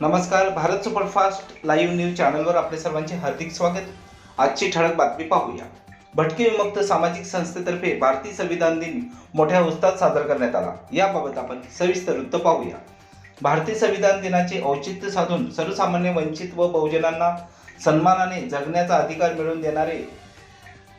नमस्कार Bharat superfast live news चॅनलवर आपले सर्वांचे हार्दिक स्वागत. आजची ठळक बातमी पाहूया. भटके विमुक्त सामाजिक संस्थेतर्फे भारतीय संविधान दिन मोठ्या उत्साहात सादर करण्यात आला. याबाबत आपण सविस्तर वृत्त पाहूया. भारतीय संविधान दिनाचे औचित्य साधून सर्वसामान्य वंचित व बहुजनांना सन्मानाने जगण्याचा अधिकार मिळवून देणारे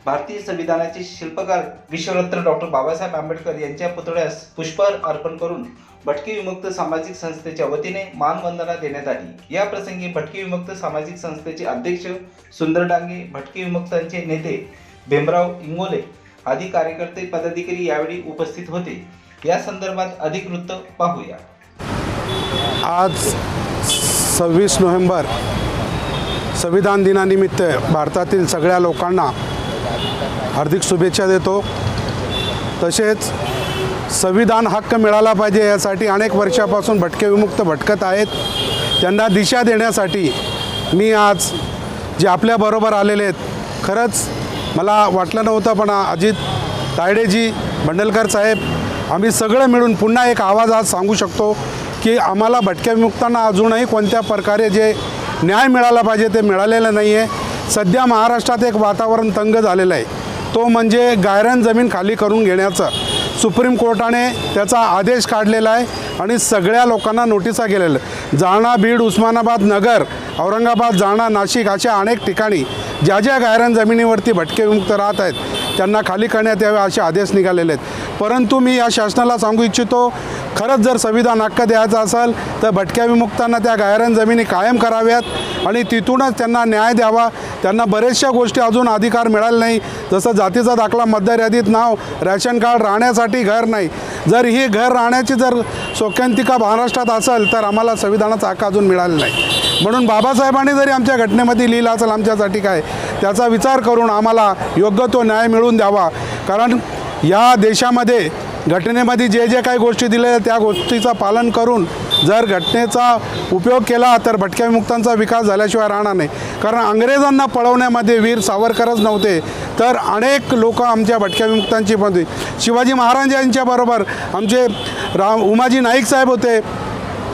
भारतीय संविधानाचे शिल्पकार विश्वरत्न डॉक्टर बाबासाहेब आंबेडकर यांच्या पुतळ्यास पुष्पहार अर्पण करून भटके विमुक्त सामाजिक संस्थेच्या वतीने मानवंदना देण्यात आली. या प्रसंगी भटके विमुक्त सामाजिक संस्थेचे अध्यक्ष सुंदर डांगे भटके विमुक्तांचे नेते भीमराव इंगोले आदी कार्यकर्ते पदाधिकारी यावेळी उपस्थित होते. या संदर्भात अधिक वृत्त पाहूया. आज सव्वीस नोव्हेंबर संविधान दिनानिमित्त भारतातील सगळ्या लोकांना हार्दिक शुभेच्छा देतो. तसेच संविधान हक्क मिळाला पाहिजे यासाठी अनेक वर्षापासून भटके विमुक्त भटकत आहेत. त्यांना दिशा देण्यासाठी मी आज जे आपल्याबरोबर आलेले आहेत खरंच मला वाटलं नव्हतं पण अजित तायडेजी बंडलकर साहेब आम्ही सगळं मिळून पुन्हा एक आवाज आज सांगू शकतो की आम्हाला भटक्या विमुक्तांना अजूनही कोणत्या प्रकारे जे न्याय मिळाला पाहिजे ते मिळालेलं नाही आहे सध्या महाराष्ट्रात एक वातावरण तंग झालेलं आहे. तो म्हणजे गायरान जमीन खाली करून घेण्याचं. सुप्रीम कोर्टाने त्याचा आदेश काढलेला आहे आणि सगळ्या लोकांना नोटिसा गेलेल्या जाणा बीड उस्मानाबाद नगर औरंगाबाद जाणा नाशिक अशा अनेक ठिकाणी ज्या ज्या गायरान जमिनीवरती भटके विमुक्त राहत आहेत त्यांना खाली करण्यात यावे असे आदेश निघालेले आहेत. परंतु मी या शासनाला सांगू इच्छितो खरंच जर संविधान हक्क द्यायचा असेल तर भटक्या विमुक्तांना त्या गायरान जमिनी कायम कराव्यात आणि तिथूनच त्यांना न्याय द्यावा त्यांना बऱ्याचशा गोष्टी अजून अधिकार मिळाले नाही. जसं जातीचा दाखला मतदार यादीत नाव रॅशन कार्ड राहण्यासाठी घर नाही. जर ही घर राहण्याची जर शोक्यांतिका महाराष्ट्रात असेल तर आम्हाला संविधानाचा हक्क अजून मिळाला नाही. म्हणून बाबासाहेबांनी जरी आमच्या घटनेमध्ये लिहिलं असेल आमच्यासाठी काय त्याचा विचार करून आम्हाला योग्य तो न्याय मिळवून द्यावा. कारण या देशामध्ये घटनेमध्ये जे जे काही गोष्टी दिलेल्या त्या गोष्टीचं पालन करून जर घटनेचा उपयोग केला तर भटक्या विमुक्तांचा विकास झाल्याशिवाय राहणार नाही. कारण अंग्रेजांना पळवण्यामध्ये वीर सावरकरच नव्हते. तर अनेक लोक आमच्या भटक्या विमुक्तांची पण होती शिवाजी महाराज यांच्याबरोबर आमचे रा उमाजी नाईक साहेब होते.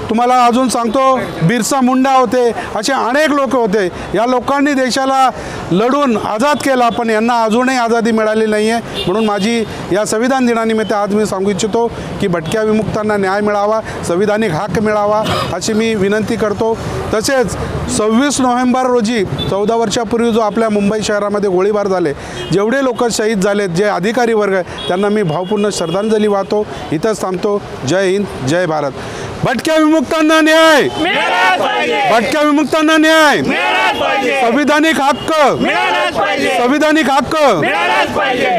तुम्हाला अजून सांगतो बिरसा मुंडा होते असे अनेक लोक होते. या लोकांनी देशाला लढून आझाद केला पण यांना अजूनही आझादी मिळाली नाही आहे म्हणून माझी या संविधान दिनानिमित्त आज मी सांगू इच्छितो की भटक्या विमुक्तांना न्याय मिळावा संविधानिक हक्क मिळावा अशी मी विनंती करतो. तसेच सव्वीस नोव्हेंबर रोजी चौदा वर्षापूर्वी जो आपल्या मुंबई शहरामध्ये गोळीबार झाले जेवढे लोक शहीद झालेत जे अधिकारी वर्ग त्यांना मी भावपूर्ण श्रद्धांजली वाहतो. इथंच थांबतो. जय हिंद जय भारत. भटक्या विमुक्तांना न्याय. भटक्या विमुक्तांना न्याय. संविधानिक हक्क. संविधानिक हक्क.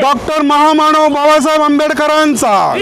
डॉक्टर महामानव बाबासाहेब आंबेडकरांचा.